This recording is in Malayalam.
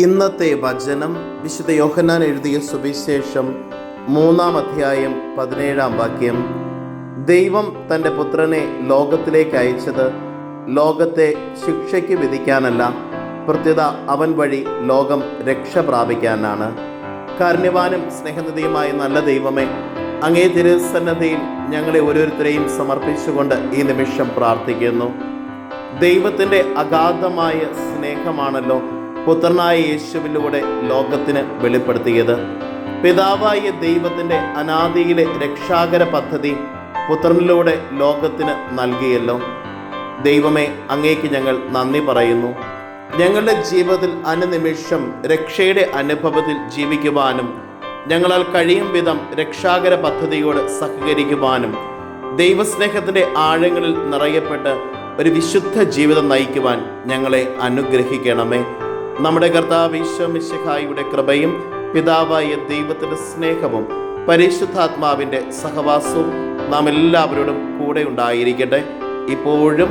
ഇന്നത്തെ വചനം വിശുദ്ധ യോഹന്നാൻ എഴുതിയ സുവിശേഷം മൂന്നാം അധ്യായം പതിനേഴാം വാക്യം. ദൈവം തന്റെ പുത്രനെ ലോകത്തിലേക്ക് അയച്ചത് ലോകത്തെ ശിക്ഷയ്ക്ക് വിധിക്കാനല്ല പ്രത്യുത അവൻ വഴി ലോകം രക്ഷ പ്രാപിക്കാനാണ്. കാരുണ്യവാനും സ്നേഹനിധിയുമായ നല്ല ദൈവമേ അങ്ങേ തിരുസന്നതയിൽ ഞങ്ങളെ ഓരോരുത്തരെയും സമർപ്പിച്ചുകൊണ്ട് ഈ നിമിഷം പ്രാർത്ഥിക്കുന്നു. ദൈവത്തിന്റെ അഗാധമായ സ്നേഹമാണല്ലോ പുത്രനായ യേശുവിലൂടെ ലോകത്തിന് വെളിപ്പെടുത്തിയത്. പിതാവായ ദൈവത്തിന്റെ അനാദിയിലെ രക്ഷാകര പദ്ധതി പുത്രനിലൂടെ ലോകത്തിന് നൽകിയല്ലോ. ദൈവമേ അങ്ങേക്ക് ഞങ്ങൾ നന്ദി പറയുന്നു. ഞങ്ങളുടെ ജീവിതത്തിൽ അനുനിമിഷം രക്ഷയുടെ അനുഭവത്തിൽ ജീവിക്കുവാനും ഞങ്ങളാൽ കഴിയും വിധം രക്ഷാകര പദ്ധതിയോട് സഹകരിക്കുവാനും ദൈവസ്നേഹത്തിന്റെ ആഴങ്ങളിൽ നിറയപ്പെട്ട് ഒരു വിശുദ്ധ ജീവിതം നയിക്കുവാൻ ഞങ്ങളെ അനുഗ്രഹിക്കണമേ. നമ്മുടെ കർത്താവ് ഈശോമിശിഹായുടെ കൃപയും പിതാവായ ദൈവത്തിന്റെ സ്നേഹവും പരിശുദ്ധാത്മാവിന്റെ സഹവാസവും നാം എല്ലാവരോടും കൂടെ ഉണ്ടായിരിക്കട്ടെ. ഇപ്പോഴും